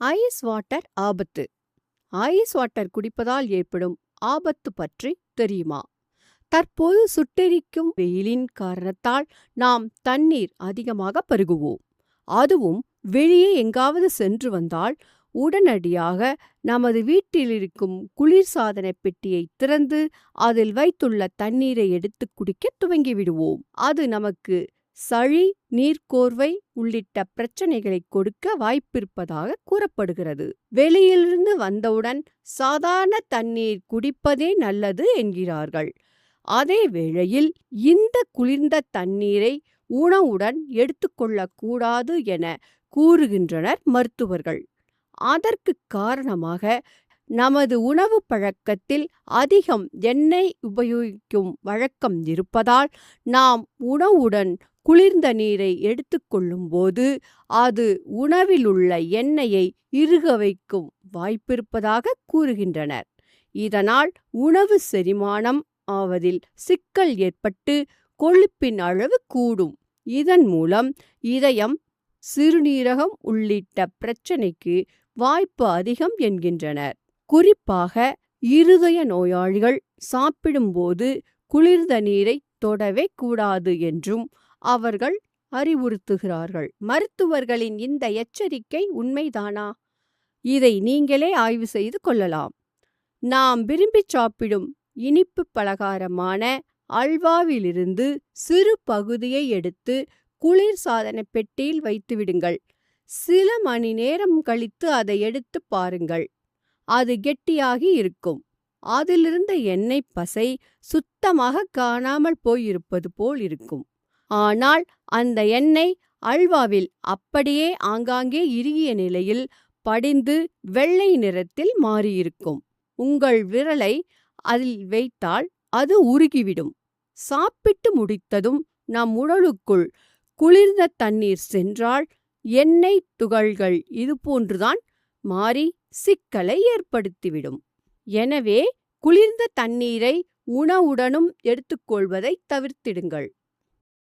Ice water ஆபத்து. Ice water குடிப்பதால் ஏற்படும் ஆபத்து பற்றி தெரியுமா? தற்போது சுட்டெரிக்கும் வெயிலின் காரணத்தால் நாம் தண்ணீர் அதிகமாக பருகுவோம். அதுவும் வெளியே எங்காவது சென்று வந்தால் உடனடியாக நமது வீட்டில் இருக்கும் குளிர்சாதன பெட்டியை திறந்து அதில் வைத்துள்ள தண்ணீரை எடுத்து குடிக்க துவங்கிவிடுவோம். அது நமக்கு சளி நீர்க்கோர்வை உள்ளிட்ட பிரச்சனைகளை கொடுக்க வாய்ப்பிருப்பதாக கூறப்படுகிறது. வெளியிலிருந்து வந்தவுடன் சாதாரண தண்ணீர் குடிப்பதே நல்லது என்கிறார்கள். அதே வேளையில் இந்த குளிர்ந்த தண்ணீரை உணவுடன் எடுத்துக்கொள்ளக்கூடாது என கூறுகின்றனர் மருத்துவர்கள். அதற்கு காரணமாக நமது உணவு பழக்கத்தில் அதிகம் எண்ணெய் உபயோகிக்கும் வழக்கம் இருப்பதால் நாம் உணவுடன் குளிர்ந்த நீரை எடுத்துக்கொள்ளும்போது அது உணவிலுள்ள எண்ணெயை இறுக வைக்கும் வாய்ப்பிருப்பதாக கூறுகின்றனர். இதனால் உணவு செரிமானம் ஆவதில் சிக்கல் ஏற்பட்டு கொழுப்பின் அளவு கூடும். இதன் மூலம் இதயம் சிறுநீரகம் உள்ளிட்ட பிரச்சனைக்கு வாய்ப்பு அதிகம் என்கின்றனர். குறிப்பாக இருதய நோயாளிகள் சாப்பிடும்போது குளிர்ந்த நீரை தொடவே கூடாது என்றும் அவர்கள் அறிவுறுத்துகிறார்கள். மருத்துவர்களின் இந்த எச்சரிக்கை உண்மைதானா? இதை நீங்களே ஆய்வு செய்து கொள்ளலாம். நாம் விரும்பி சாப்பிடும் இனிப்பு பலகாரமான அல்வாவிலிருந்து சிறு பகுதியை எடுத்து குளிர் சாதன பெட்டியில் வைத்துவிடுங்கள் சில மணி நேரம் கழித்து அதை எடுத்து பாருங்கள். அது கெட்டியாகி இருக்கும். அதிலிருந்த எண்ணெய் பசை சுத்தமாக காணாமல் போயிருப்பது போல் இருக்கும். ஆனால் அந்த எண்ணெய் அல்வாவில் அப்படியே ஆங்காங்கே இறுகிய நிலையில் படிந்து வெள்ளை நிறத்தில் மாறியிருக்கும். உங்கள் விரலை அதில் வைத்தால் அது உருகிவிடும். சாப்பிட்டு முடித்ததும் நம் உடலுக்குள் குளிர்ந்த தண்ணீர் சென்றால் எண்ணெய் துகள்கள் இதுபோன்றுதான் மாறி சிக்கலை ஏற்படுத்திவிடும். எனவே குளிர்ந்த தண்ணீரை உணவுடனும் எடுத்துக்கொள்வதை தவிர்த்திடுங்கள்.